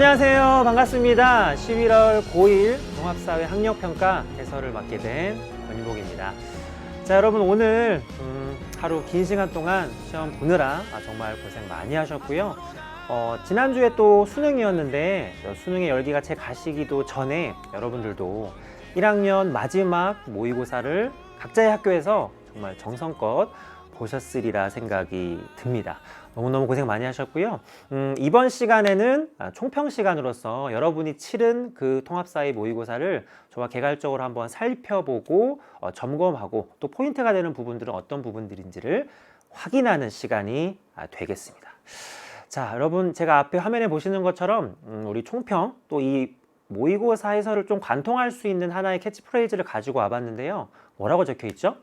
안녕하세요. 반갑습니다. 11월 5일 종합사회 학력평가 해설을 맡게 된 권인복입니다. 자, 여러분 오늘 음, 하루 긴 시간 동안 시험 보느라 아, 정말 고생 많이 하셨고요. 어, 지난주에 또 수능이었는데 어, 수능의 열기가 채 가시기도 전에 여러분들도 1학년 마지막 모의고사를 각자의 학교에서 정말 정성껏 보셨으리라 생각이 듭니다. 너무너무 고생 많이 하셨고요. 음, 이번 시간에는 아, 총평 시간으로서 여러분이 치른 그 통합사회 모의고사를 저와 개괄적으로 한번 살펴보고 어, 점검하고 또 포인트가 되는 부분들은 어떤 부분들인지를 확인하는 시간이 아, 되겠습니다. 자, 여러분 제가 앞에 화면에 보시는 것처럼 음, 우리 총평 또 이 모의고사 해설을 좀 관통할 수 있는 하나의 캐치프레이즈를 가지고 와봤는데요. 뭐라고 적혀 있죠?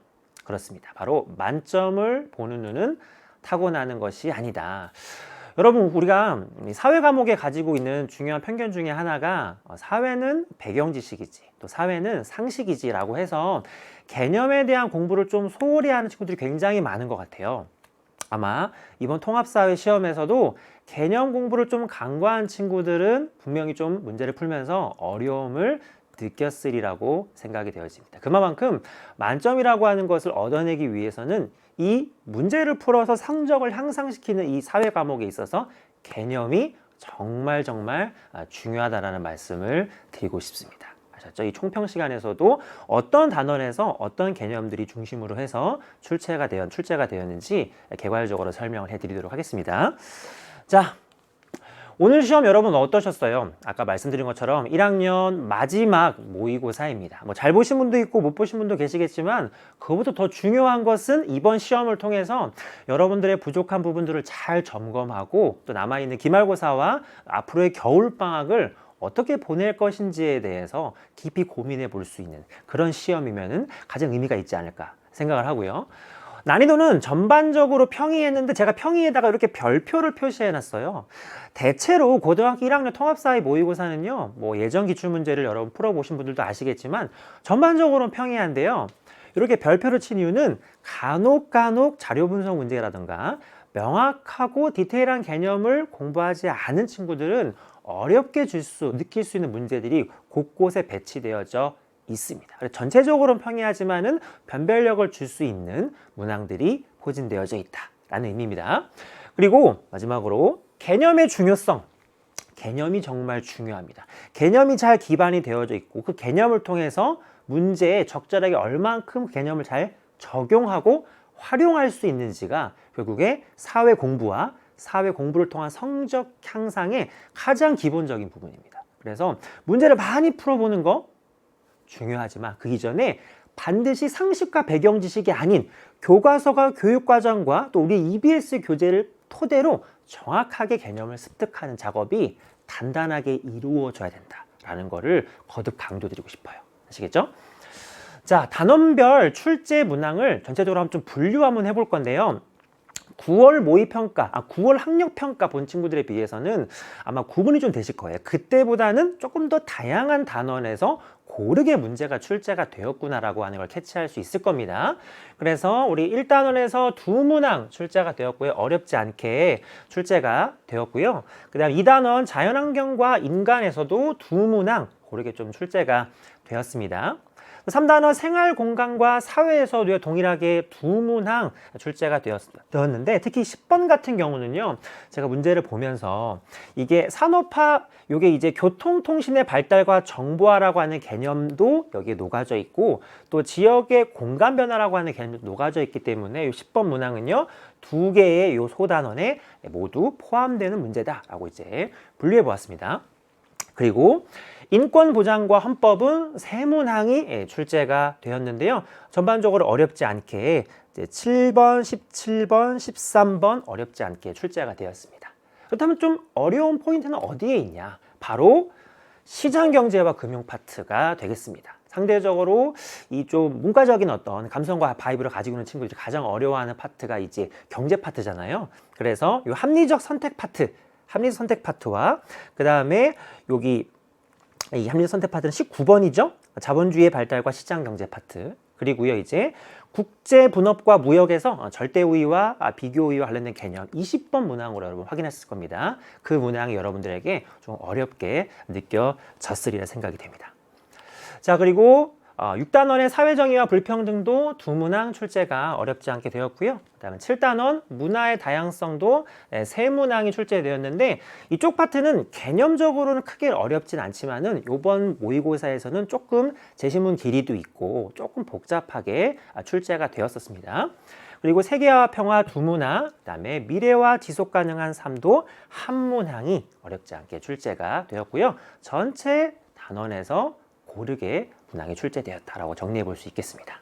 그렇습니다. 바로 만점을 보는 눈은 타고나는 것이 아니다. 여러분 우리가 이 사회 과목에 가지고 있는 중요한 편견 중에 하나가 어, 사회는 배경 지식이지 또 사회는 상식이지라고 해서 개념에 대한 공부를 좀 소홀히 하는 친구들이 굉장히 많은 것 같아요. 아마 이번 통합사회 시험에서도 개념 공부를 좀 간과한 친구들은 분명히 좀 문제를 풀면서 어려움을 느꼈으리라고 생각이 되어집니다. 그만큼 만점이라고 하는 것을 얻어내기 위해서는 이 문제를 풀어서 성적을 향상시키는 이 사회 과목에 있어서 개념이 정말 정말 아, 중요하다라는 말씀을 드리고 싶습니다. 아셨죠? 이 총평 시간에서도 어떤 단원에서 어떤 개념들이 중심으로 해서 출제가 되었, 출제가 되었는지 개괄적으로 설명을 해드리도록 하겠습니다. 자, 오늘 시험 여러분 어떠셨어요? 아까 말씀드린 것처럼 1학년 마지막 모의고사입니다. 뭐 잘 보신 분도 있고 못 보신 분도 계시겠지만 그것보다 더 중요한 것은 이번 시험을 통해서 여러분들의 부족한 부분들을 잘 점검하고 또 남아있는 기말고사와 앞으로의 겨울방학을 어떻게 보낼 것인지에 대해서 깊이 고민해 볼 수 있는 그런 시험이면은 가장 의미가 있지 않을까 생각을 하고요. 난이도는 전반적으로 평이했는데 제가 평이에다가 이렇게 별표를 표시해 놨어요. 대체로 고등학교 1학년 통합사회 모의고사는요, 뭐 예전 기출문제를 여러분 풀어보신 분들도 아시겠지만 전반적으로는 평이한데요. 이렇게 별표를 친 이유는 간혹 간혹 자료 분석 문제라든가 명확하고 디테일한 개념을 공부하지 않은 친구들은 어렵게 줄 수, 느낄 수 있는 문제들이 곳곳에 배치되어져 있습니다. 전체적으로는 평이하지만은 변별력을 줄 수 있는 문항들이 포진되어져 있다라는 의미입니다. 그리고 마지막으로 개념의 중요성. 개념이 정말 중요합니다. 개념이 잘 기반이 되어져 있고 그 개념을 통해서 문제에 적절하게 얼만큼 개념을 잘 적용하고 활용할 수 있는지가 결국에 사회 공부와 사회 공부를 통한 성적 향상의 가장 기본적인 부분입니다. 그래서 문제를 많이 풀어보는 거 중요하지만 그 이전에 반드시 상식과 배경 지식이 아닌 교과서가 교육과정과 또 우리 EBS 교재를 토대로 정확하게 개념을 습득하는 작업이 단단하게 이루어져야 된다라는 거를 거듭 강조드리고 싶어요. 아시겠죠? 자, 단원별 출제 문항을 전체적으로 한번 좀 분류 한번 해볼 건데요. 9월 모의평가, 아, 9월 학력평가 본 친구들에 비해서는 아마 구분이 좀 되실 거예요. 그때보다는 조금 더 다양한 단원에서 고르게 문제가 출제가 되었구나라고 하는 걸 캐치할 수 있을 겁니다. 그래서 우리 1단원에서 두 문항 출제가 되었고요. 어렵지 않게 출제가 되었고요. 그 다음 2단원 자연환경과 인간에서도 두 문항 고르게 좀 출제가 되었습니다. 3단원 생활 공간과 사회에서도 동일하게 두 문항 출제가 되었는데 특히 10번 같은 경우는요. 제가 문제를 보면서 이게 산업화 요게 이제 교통통신의 발달과 정보화라고 하는 개념도 여기에 녹아져 있고 또 지역의 공간 변화라고 하는 개념도 녹아져 있기 때문에 이 10번 문항은요. 두 개의 요 소단원에 모두 포함되는 문제다라고 이제 분류해 보았습니다. 그리고 인권 보장과 헌법은 세 문항이 예, 출제가 되었는데요. 전반적으로 어렵지 않게 7번, 17번, 13번 어렵지 않게 출제가 되었습니다. 그렇다면 좀 어려운 포인트는 어디에 있냐? 바로 시장 경제와 금융 파트가 되겠습니다. 상대적으로 이 좀 문과적인 어떤 감성과 바이브를 가지고 있는 친구들이 가장 어려워하는 파트가 이제 경제 파트잖아요. 그래서 이 합리적 선택 파트, 합리적 선택 파트와 그 다음에 여기 이 합리적 선택 파트는 19번이죠. 자본주의의 발달과 시장 경제 파트. 그리고요 이제 국제 분업과 무역에서 어, 절대 우위와 아, 비교 우위와 관련된 개념 20번 문항으로 여러분 확인했을 겁니다. 그 문항이 여러분들에게 좀 어렵게 느껴졌으리라 생각이 됩니다. 자 그리고 어, 6단원의 사회정의와 불평등도 두 문항 출제가 어렵지 않게 되었고요. 그 다음에 7단원 문화의 다양성도 네, 세 문항이 출제되었는데 이쪽 파트는 개념적으로는 크게 어렵진 않지만은 이번 모의고사에서는 조금 제시문 길이도 있고 조금 복잡하게 아, 출제가 되었었습니다. 그리고 세계화 평화 두 문항, 그다음에 미래와 지속 가능한 삶도 한 문항이 어렵지 않게 출제가 되었고요. 전체 단원에서 고르게 문항이 출제되었다라고 정리해 볼 수 있겠습니다.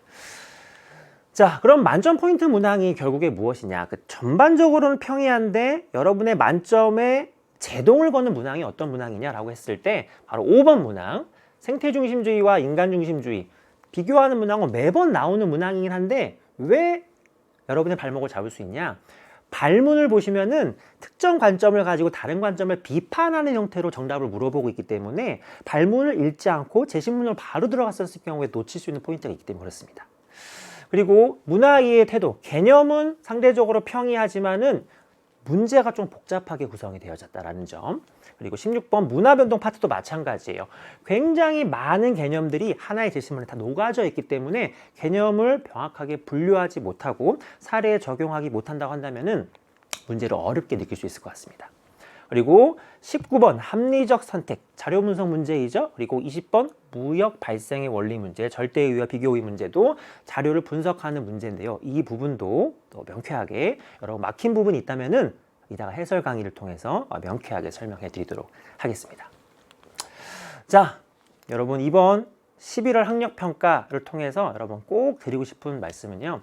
자, 그럼 만점 포인트 문항이 결국에 무엇이냐? 그 전반적으로는 평이한데 여러분의 만점에 제동을 거는 문항이 어떤 문항이냐라고 했을 때 바로 5번 문항 생태 중심주의와 인간 중심주의 비교하는 문항은 매번 나오는 문항이긴 한데 왜 여러분의 발목을 잡을 수 있냐? 발문을 보시면은 특정 관점을 가지고 다른 관점을 비판하는 형태로 정답을 물어보고 있기 때문에 발문을 읽지 않고 제시문으로 바로 들어갔었을 경우에 놓칠 수 있는 포인트가 있기 때문에 그렇습니다. 그리고 문화 이해의 태도, 개념은 상대적으로 평이하지만은 문제가 좀 복잡하게 구성이 되어졌다라는 점. 그리고 16번 문화 변동 파트도 마찬가지예요. 굉장히 많은 개념들이 하나의 제시문에 다 녹아져 있기 때문에 개념을 명확하게 분류하지 못하고 사례에 적용하기 못한다고 한다면은 문제를 어렵게 느낄 수 있을 것 같습니다. 그리고 19번 합리적 선택 자료 분석 문제이죠. 그리고 20번 무역 발생의 원리 문제 절대의와 비교의 문제도 자료를 분석하는 문제인데요. 이 부분도 또 명쾌하게 여러분 막힌 부분이 있다면은 이따가 해설 강의를 통해서 어, 명쾌하게 설명해 드리도록 하겠습니다. 자, 여러분 이번 11월 학력 평가를 통해서 여러분 꼭 드리고 싶은 말씀은요.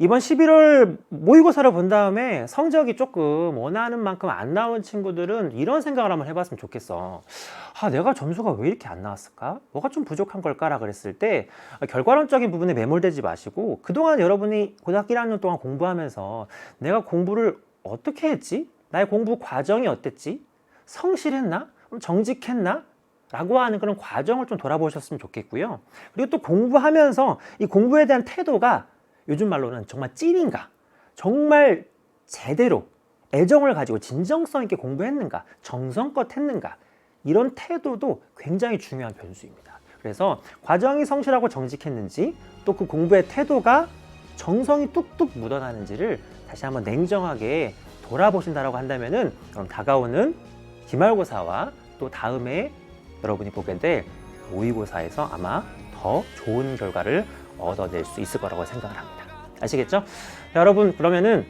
이번 11월 모의고사를 본 다음에 성적이 조금 원하는 만큼 안 나온 친구들은 이런 생각을 한번 해봤으면 좋겠어. 아, 내가 점수가 왜 이렇게 안 나왔을까? 뭐가 좀 부족한 걸까라 그랬을 때 결과론적인 부분에 매몰되지 마시고 그동안 여러분이 고등학교 1학년 동안 공부하면서 내가 공부를 어떻게 했지? 나의 공부 과정이 어땠지? 성실했나? 정직했나? 라고 하는 그런 과정을 좀 돌아보셨으면 좋겠고요. 그리고 또 공부하면서 이 공부에 대한 태도가 요즘 말로는 정말 찐인가? 정말 제대로 애정을 가지고 진정성 있게 공부했는가? 정성껏 했는가? 이런 태도도 굉장히 중요한 변수입니다. 그래서 과정이 성실하고 정직했는지 또 그 공부의 태도가 정성이 뚝뚝 묻어나는지를 다시 한번 냉정하게 돌아보신다라고 한다면은 그럼 다가오는 기말고사와 또 다음에 여러분이 보게 될 모의고사에서 아마 더 좋은 결과를 얻어낼 수 있을 거라고 생각을 합니다. 아시겠죠? 자, 여러분 그러면은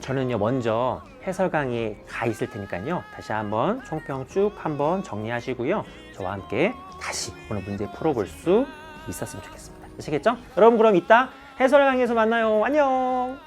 저는요 먼저 해설 강의에 가 있을 테니까요 다시 한번 총평 쭉 한번 정리하시고요 저와 함께 다시 오늘 문제 풀어볼 수 있었으면 좋겠습니다. 아시겠죠? 여러분 그럼 이따 해설 강의에서 만나요. 안녕.